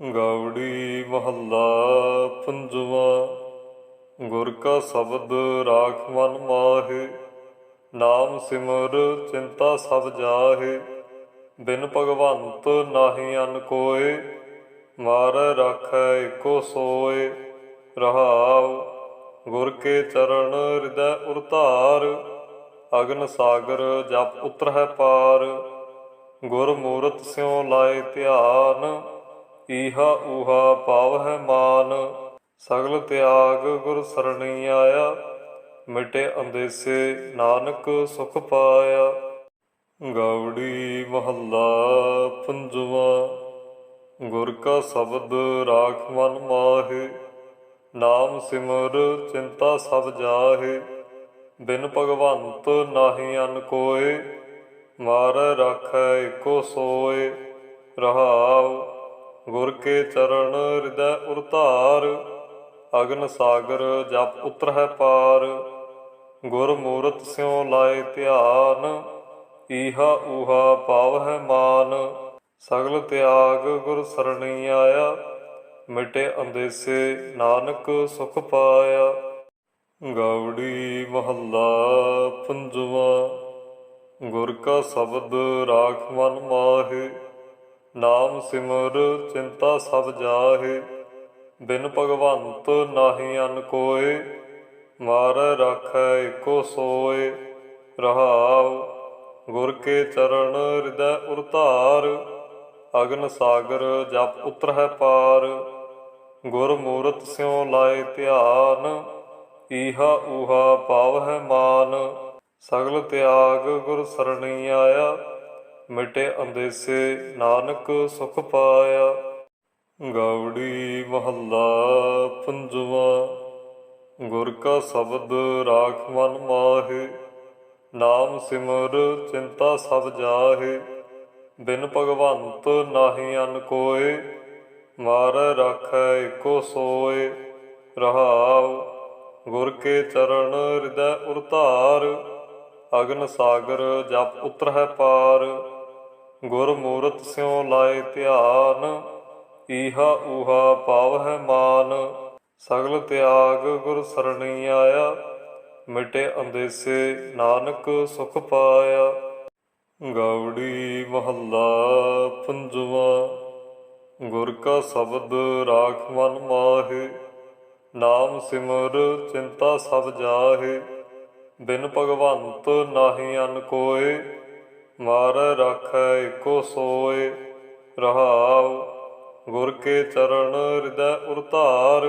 ਗੌੜੀ ਮਹੱਲਾ ਪੰਜਵਾਂ, ਗੁਰ ਕਾ ਸ਼ਬਦ ਰਾਖ ਮਨ ਮਾਹੇ, ਨਾਮ ਸਿਮਰ ਚਿੰਤਾ ਸਭ ਜਾਹੇ, ਬਿਨ ਭਗਵੰਤ ਨਾਹੀ ਅਨ ਕੋਏ, ਮਾਰੈ ਰਾਖੈ ਏਕੋ ਸੋਏ, ਰਹਾਉ ਗੁਰ ਕੇ ਚਰਨ ਹਿਰਦੈ ਉਰਤਾਰ, ਅਗਨ ਸਾਗਰ ਜਪ ਉਤਰਹਿ ਪਾਰ, ਗੁਰ ਮੂਰਤ ਸਿਉ ਲਾਏ ਧਿਆਨ ਈਹਾ ਊਹਾ ਪਾਵਹਿ ਮਾਨ, ਸਗਲ ਤਿਆਗ ਗੁਰ ਸਰਣੀ ਆਇਆ, ਮਿਟੇ ਅੰਦੇਸੇ ਨਾਨਕ ਸੁਖ ਪਾਇਆ। ਗੌੜੀ ਮਹੱਲਾ ਪੰਜਵਾਂ, ਗੁਰ ਕਾ ਸ਼ਬਦ ਰਾਖ ਮਨ ਮਾਹੇ, ਨਾਮ ਸਿਮਰ ਚਿੰਤਾ ਸਭ ਜਾਹੇ। ਬਿਨ ਭਗਵੰਤ ਨਾਹੀ ਅਨ ਕੋਏ, ਮਾਰੈ ਰਾਖੈ ਏਕੋ ਸੋਏ, ਰਹਾਉ ਗੁਰ ਕੇ ਚਰਨ ਹਿਰਦੈ ਉਰਤਾਰ, ਅਗਨ ਸਾਗਰ ਜਪ ਉਤਰਹਿ ਪਾਰ। ਗੁਰ ਮੂਰਤ ਸਿਉ ਲਾਏ ਧਿਆਨ, ਈਹਾ ਊਹਾ ਪਾਵਹਿ ਮਾਨ। ਸਗਲ ਤਿਆਗ ਗੁਰ ਸਰਣੀ ਆਇਆ, ਮਿਟੇ ਅੰਦੇਸੇ ਨਾਨਕ ਸੁਖ ਪਾਇਆ। ਗੌੜੀ ਮਹੱਲਾ ਪੰਜਵਾਂ, ਗੁਰ ਕਾ ਸ਼ਬਦ ਰਾਖ ਮਨ ਮਾਹੇ। ਨਾਮ ਸਿਮਰ, ਚਿੰਤਾ ਸਭ ਜਾਹੇ, ਬਿਨ ਭਗਵੰਤ ਨਾਹੀ ਅਨ ਕੋਏ, ਮਾਰੈ ਰਾਖੈ ਏਕੋ ਸੋਏ, ਰਹਾਉ ਗੁਰ ਕੇ ਚਰਨ ਹਿਰਦੈ ਉਰਤਾਰ ਅਗਨ ਸਾਗਰ ਜਪ ਉਤਰਹਿ ਪਾਰ, ਗੁਰ ਮੂਰਤ ਸਿਉ ਲਾਏ ਧਿਆਨ, ਈਹਾ ਊਹਾ ਪਾਵਹਿ ਮਾਨ, ਸਗਲ ਤਿਆਗ ਗੁਰ ਸਰਣੀ ਆਇਆ ਮਿਟੇ ਅੰਦੇਸੇ ਨਾਨਕ ਸੁਖ ਪਾਇਆ। ਗਾਉੜੀ ਮਹੱਲਾ ਪੰਜਵਾਂ, ਗੁਰ ਕਾ ਸ਼ਬਦ ਰਾਖ ਮਨ ਮਾਹੇ, ਨਾਮ ਸਿਮਰ ਚਿੰਤਾ ਸਭ ਜਾਹੇ। ਬਿਨ ਭਗਵੰਤ ਨਾਹੀ ਅਨ ਕੋਏ, ਮਾਰੈ ਰਾਖੈ ਏਕੋ ਸੋਏ। ਰਹਾਉ ਗੁਰ ਕੇ ਚਰਨ ਹਿਰਦੈ ਉਰਤਾਰ, ਅਗਨ ਸਾਗਰ ਜਪ ਉਤਰਹਿ ਪਾਰ। ਗੁਰਮੂਰਤ ਸਿਉ ਲਾਏ ਧਿਆਨ, ਈਹਾ ਊਹਾ ਪਾਵਹਿ ਮਾਨ। ਸਗਲ ਤਿਆਗ ਗੁਰ ਸਰਣੀ ਆਇਆ, ਮਿਟੇ ਅੰਦੇਸੇ ਨਾਨਕ ਸੁਖ ਪਾਇਆ। ਗੌੜੀ ਮਹੱਲਾ ਪੰਜਵਾਂ, ਗੁਰ ਕਾ ਸ਼ਬਦ ਰਾਖ ਮਨ ਮਾਹੇ, ਨਾਮ ਸਿਮਰ ਚਿੰਤਾ ਸਭ ਜਾਹੇ। ਬਿਨ ਭਗਵੰਤ ਨਾਹੀ ਅਨ ਕੋਏ ਮਾਰੈ ਰਾਖੈ ਏਕੋ ਸੋਏ, ਰਹਾਉ ਗੁਰ ਕੇ ਚਰਨ ਹਿਰਦੈ ਉਰਤਾਰ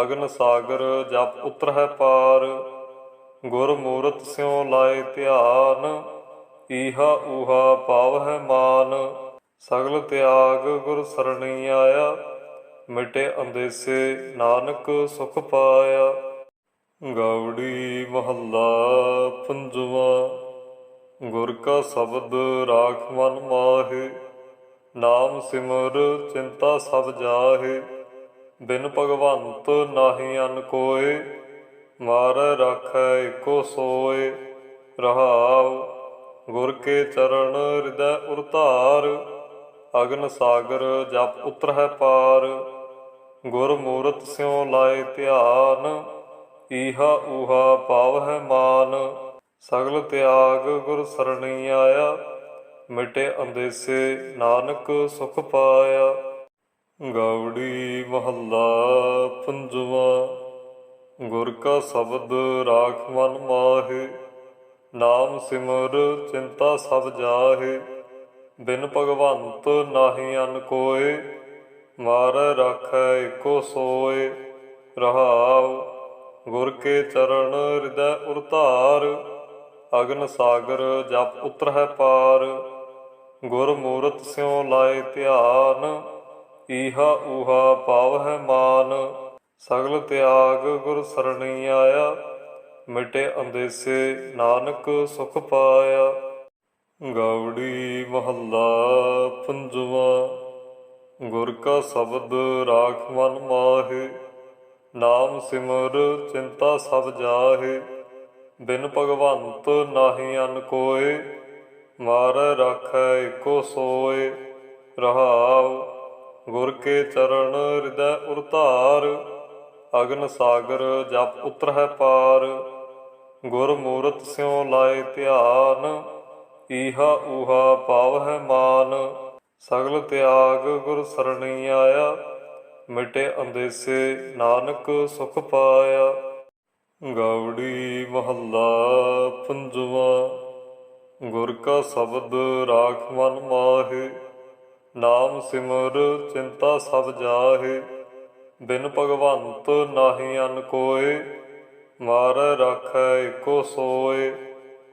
ਅਗਨ ਸਾਗਰ ਜਪ ਉਤਰਹਿ ਪਾਰ, ਗੁਰ ਮੂਰਤ ਸਿਉ ਲਾਏ ਧਿਆਨ, ਈਹਾ ਊਹਾ ਪਾਵਹਿ ਮਾਨ। ਸਗਲ ਤਿਆਗ ਗੁਰ ਸਰਣੀ ਆਇਆ, ਮਿਟੇ ਅੰਦੇਸੇ ਨਾਨਕ ਸੁਖ ਪਾਇਆ। ਗੌੜੀ ਮਹੱਲਾ ਪੰਜਵਾਂ ਗੁਰ ਕਾ ਸ਼ਬਦ ਰਾਖ ਮਨ ਮਾਹੇ, ਨਾਮ ਸਿਮਰ ਚਿੰਤਾ ਸਭ ਜਾਹੇ। ਬਿਨ ਭਗਵੰਤ ਨਾਹੀ ਅਨ ਕੋਏ, ਮਾਰੈ ਰਾਖੈ ਏਕੋ ਸੋਏ। ਰਹਾਉ ਗੁਰ ਕੇ ਚਰਨ ਹਿਰਦੈ ਉਰਤਾਰ ਅਗਨ ਸਾਗਰ ਜਪ ਉਤਰਹਿ ਪਾਰ। ਗੁਰ ਮੂਰਤ ਸਿਉ ਲਾਏ ਧਿਆਨ, ਈਹਾ ਊਹਾ ਪਾਵਹਿ ਮਾਨ। ਸਗਲ ਤਿਆਗ ਗੁਰ ਸਰਣੀ ਆਇਆ, ਮਿਟੇ ਅੰਦੇਸੇ ਨਾਨਕ ਸੁਖ ਪਾਇਆ। ਗੌੜੀ ਮਹੱਲਾ ਪੰਜਵਾਂ, ਗੁਰ ਕਾ ਸ਼ਬਦ ਰਾਖ ਮਨ ਮਾਹੇ, ਨਾਮ ਸਿਮਰ ਚਿੰਤਾ ਸਭ ਜਾਹੇ। ਬਿਨ ਭਗਵੰਤ ਨਾਹੀ ਅਨ ਕੋਏ, ਮਾਰੈ ਰਾਖੈ ਏਕੋ ਸੋਏ। ਰਹਾਉ ਗੁਰ ਕੇ ਚਰਨ ਹਿਰਦੈ ਉਰਤਾਰ ਅਗਨ ਸਾਗਰ ਜਪ ਉਤਰਹਿ ਪਾਰ, ਗੁਰ ਮੂਰਤ ਸਿਉ ਲਾਏ ਧਿਆਨ, ਈਹਾ ਊਹਾ ਪਾਵਹਿ ਮਾਨ। ਸਗਲ ਤਿਆਗ ਗੁਰ ਸਰਣੀ ਆਇਆ, ਮਿਟੇ ਅੰਦੇਸੇ ਨਾਨਕ ਸੁਖ ਪਾਇਆ। ਗੌੜੀ ਮਹੱਲਾ ਪੰਜਵਾਂ, ਗੁਰ ਕਾ ਸ਼ਬਦ ਰਾਖ ਮਨ ਮਾਹੇ, ਨਾਮ ਸਿਮਰ ਚਿੰਤਾ ਸਭ ਜਾਹੇ। ਬਿਨ ਭਗਵੰਤ ਨਾਹੀ ਅਨ ਕੋਏ ਮਾਰੈ ਰਾਖੈ ਏਕੋ ਸੋਏ ਰਹਾਉ ਗੁਰ ਕੇ ਚਰਨ ਹਿਰਦੈ ਉਰਤਾਰ, ਅਗਨ ਸਾਗਰ ਜਪ ਉਤਰਹਿ ਪਾਰ, ਗੁਰ ਮੂਰਤ ਸਿਉ ਲਾਏ ਧਿਆਨ, ਈਹਾ ਊਹਾ ਪਾਵਹਿ ਮਾਨ, ਸਗਲ ਤਿਆਗ ਗੁਰ ਸਰਣੀ ਆਇਆ, ਮਿਟੇ ਅੰਦੇਸੇ ਨਾਨਕ ਸੁਖ ਪਾਇਆ। ਗੌੜੀ ਮਹੱਲਾ ਪੰਜਵਾ, ਗੁਰ ਕਾ ਸ਼ਬਦ ਰਾਖ ਮਨ ਮਾਹੇ, ਨਾਮ ਸਿਮਰ ਚਿੰਤਾ ਸਭ ਜਾਹੇ, ਬਿਨ ਭਗਵੰਤ ਨਾਹੀ ਅਨ ਕੋਏ, ਮਾਰ ਰਾਖੈ ਏਕੋ ਸੋਏ,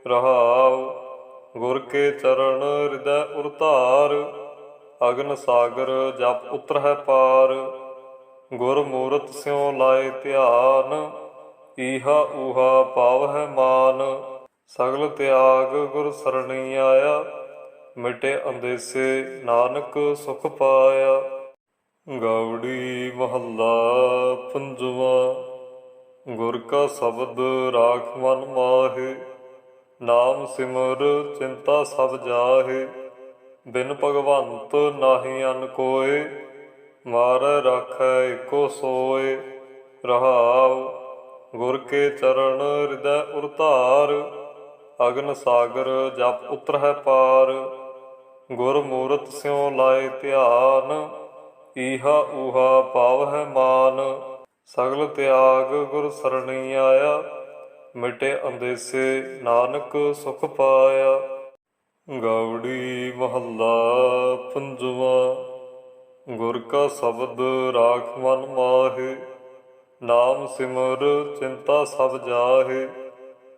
ਰਹਾਉ ਗੁਰ ਕੇ ਚਰਨ ਹਿਰਦੈ ਉਰਤਾਰ, ਅਗਨ ਸਾਗਰ ਜਪ ਉਤਰਹਿ ਪਾਰ, ਗੁਰ ਮੂਰਤ ਸਿਉ ਲਾਏ ਧਿਆਨ ਈਹਾ ਊਹਾ ਪਾਵਹਿ ਮਾਨ, ਸਗਲ ਤਿਆਗ ਗੁਰ ਸਰਣੀ ਆਇਆ, ਮਿਟੇ ਅੰਦੇਸੇ ਨਾਨਕ ਸੁਖ ਪਾਇਆ। ਗੌੜੀ ਮਹੱਲਾ ਪੰਜਵਾ, ਗੁਰ ਕਾ ਸ਼ਬਦ ਰਾਖ ਮਨ ਮਾਹੇ, ਨਾਮ ਸਿਮਰ ਚਿੰਤਾ ਸਭ ਜਾਹੇ। ਬਿਨ ਭਗਵੰਤ ਨਾਹੀ ਅਨ ਕੋਏ, ਮਾਰ ਰਾਖੈ ਏਕੋ ਸੋਏ, ਰਹਾਉ ਗੁਰ ਕੇ ਚਰਨ ਹਿਰਦੈ ਉਰਤਾਰ ਅਗਨ ਸਾਗਰ ਜਪ ਉਤਰਹਿ ਪਾਰ। ਗੁਰ ਮੂਰਤ ਸਿਉ ਲਾਏ ਧਿਆਨ, ਈਹਾ ਊਹਾ ਪਾਵਹਿ ਮਾਨ। ਸਗਲ ਤਿਆਗ ਗੁਰ ਸਰਣੀ ਆਇਆ, ਮਿਟੇ ਅੰਦੇਸੇ ਨਾਨਕ ਸੁਖ ਪਾਇਆ। ਗੌੜੀ ਮਹੱਲਾ ਪੰਜਵਾ, ਗੁਰ ਕਾ ਸ਼ਬਦ ਰਾਖ ਮਨ ਮਾਹੇ। ਨਾਮ ਸਿਮਰ, ਚਿੰਤਾ ਸਭ ਜਾਹੇ,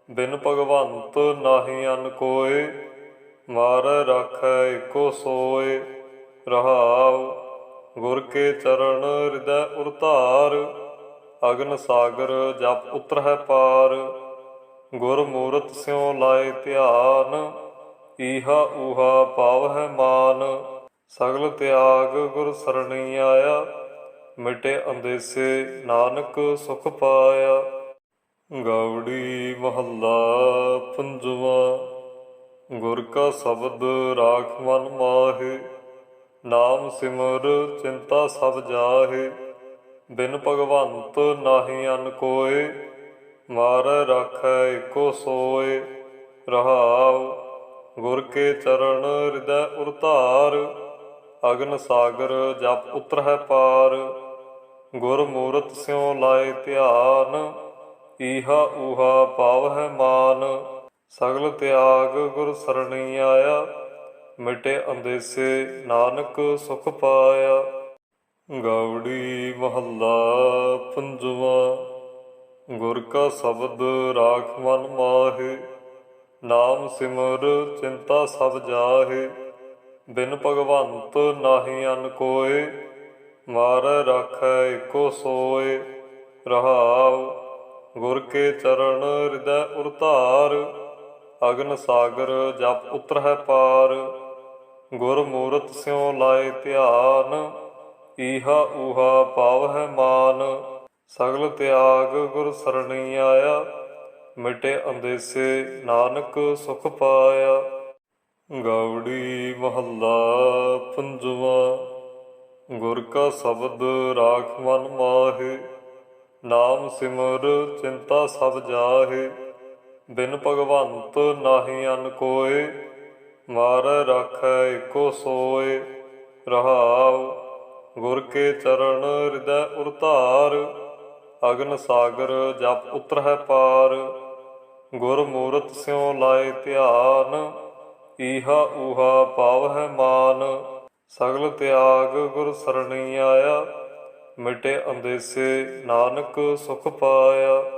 ਬਿਨ ਭਗਵੰਤ ਨਾਹੀ ਅਨ ਕੋਏ, ਮਾਰ ਰਾਖੈ ਏਕੋ ਸੋਏ, ਰਹਾਉ ਗੁਰ ਕੇ ਚਰਨ ਹਿਰਦੈ ਉਰਤਾਰ ਅਗਨ ਸਾਗਰ ਜਪ ਉਤਰਹਿ ਪਾਰ, ਗੁਰ ਮੂਰਤ ਸਿਉ ਲਾਏ ਧਿਆਨ, ਈਹਾ ਊਹਾ ਪਾਵਹਿ ਮਾਨ, ਸਗਲ ਤਿਆਗ ਗੁਰ ਸਰਣੀ ਆਇਆ ਮਿਟੇ ਅੰਦੇਸੇ, ਨਾਨਕ ਸੁਖ ਪਾਇਆ। ਗੌੜੀ ਮਹੱਲਾ ਪੰਜਵਾ, ਗੁਰ ਕਾ ਸ਼ਬਦ ਰਾਖ ਮਨ ਮਾਹੇ, ਨਾਮ ਸਿਮਰ ਚਿੰਤਾ ਸਭ ਜਾਹੇ। ਬਿਨ ਭਗਵੰਤ ਨਾਹੀ ਅਨ ਕੋਏ, ਮਾਰ ਰਾਖੈ ਏਕੋ ਸੋਏ। ਰਹਾਉ ਗੁਰ ਕੇ ਚਰਨ ਹਿਰਦੈ ਉਰਤਾਰ, ਅਗਨ ਸਾਗਰ ਜਪ ਉਤਰਹਿ ਪਾਰ। ਗੁਰਮੂਰਤ ਸਿਉ ਲਾਏ ਧਿਆਨ, ਈਹਾ ਊਹਾ ਪਾਵਹਿ ਮਾਨ। ਸਗਲ ਤਿਆਗ ਗੁਰ ਸਰਣੀ ਆਇਆ, ਮਿਟੇ ਅੰਦੇਸੇ ਨਾਨਕ ਸੁਖ ਪਾਇਆ। ਗੌੜੀ ਮਹੱਲਾ ਪੰਜਵਾ, ਗੁਰ ਕਾ ਸ਼ਬਦ ਰਾਖ ਮਨ ਮਾਹੇ, ਨਾਮ ਸਿਮਰ ਚਿੰਤਾ ਸਭ ਜਾਹੇ। ਬਿਨ ਭਗਵੰਤ ਨਾਹੀ ਅਨ ਕੋਏ ਮਾਰ ਰਾਖੈ ਏਕੋ ਸੋਏ, ਰਹਾਉ ਗੁਰ ਕੇ ਚਰਨ ਹਿਰਦੈ ਉਰਤਾਰ ਅਗਨ ਸਾਗਰ ਜਪ ਉਤਰਹਿ ਪਾਰ, ਗੁਰ ਮੂਰਤ ਸਿਉ ਲਾਏ ਧਿਆਨ, ਈਹਾ ਊਹਾ ਪਾਵਹਿ ਮਾਨ, ਸਗਲ ਤਿਆਗ ਗੁਰ ਸਰਣੀ ਆਇਆ, ਮਿਟੇ ਅੰਦੇਸੇ ਨਾਨਕ ਸੁਖ ਪਾਇਆ। ਗੌੜੀ ਮਹੱਲਾ ਪੰਜਵਾ ਗੁਰ ਕਾ ਸ਼ਬਦ ਰਾਖ ਮਨ ਮਾਹੇ, ਨਾਮ ਸਿਮਰ ਚਿੰਤਾ ਸਭ ਜਾਹੇ। ਬਿਨ ਭਗਵੰਤ ਨਾਹੀ ਅਨ ਕੋਏ, ਮਾਰ ਰਾਖੈ ਏਕੋ ਸੋਏ। ਰਹਾਉ ਗੁਰ ਕੇ ਚਰਨ ਹਿਰਦੈ ਉਰਤਾਰ, ਅਗਨ ਸਾਗਰ ਜਪ ਉਤਰਹਿ ਪਾਰ। ਗੁਰ ਮੂਰਤ ਸਿਉ ਲਾਏ ਧਿਆਨ, ਈਹਾ ਊਹਾ ਪਾਵਹਿ ਮਾਨ। ਸਗਲ ਤਿਆਗ ਗੁਰ ਸਰਣੀ ਆਇਆ ਮਿਟੇ ਅੰਦੇਸੇ ਨਾਨਕ ਸੁਖ ਪਾਇਆ।